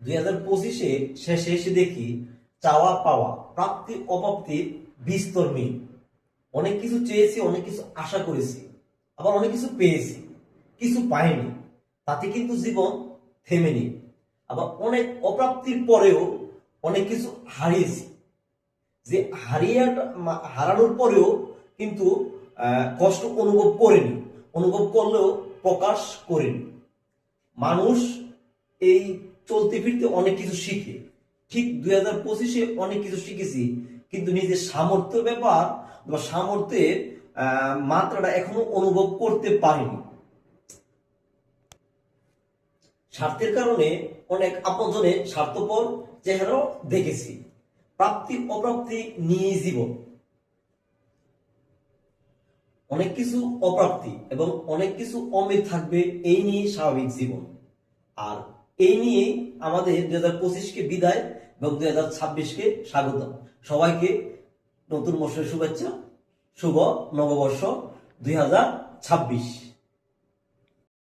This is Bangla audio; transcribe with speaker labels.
Speaker 1: দুই হাজার পঁচিশে শেষে এসে দেখি চাওয়া, পাওয়া, প্রাপ্তি অপ্রাপ্তির বিস্তর মিল। অনেক কিছু চেয়েছি, অনেক কিছু আশা করেছি, আবার অনেক কিছু পেয়েছি, কিছু পাইনি। তাতে কিন্তু জীবন থেমে নেই। আবার অনেক অপ্রাপ্তির পরেও অনেক কিছু হারিয়েছি। যে হারিয়ে হারানোর পরেও কিন্তু কষ্ট অনুভব করেনি, অনুভব করলেও প্রকাশ করেনি। মানুষ এই চলতে ফিরতে অনেক কিছু শিখে। ঠিক দুই হাজার পঁচিশে অনেক কিছু শিখেছি, কিন্তু নিজের সামর্থ্যের ব্যাপার বা সামর্থ্যের মাত্রাটা এখনও অনুভব করতে পারিনি। স্বার্থের কারণে অনেক আপনজনে স্বার্থপর চেহারাও দেখেছি। প্রাপ্তি, অপ্রাপ্তি নিয়ে জীবন। অনেক কিছু অপ্রাপ্তি এবং অনেক কিছু অমিল থাকবে এই নিয়ে স্বাভাবিক জীবন। আর এই নিয়ে আমাদের দুই হাজার পঁচিশকে বিদায় এবং দুই হাজার ছাব্বিশকে স্বাগত সবাইকে নতুন বর্ষের শুভেচ্ছা, শুভ নববর্ষ দুই হাজার ছাব্বিশ।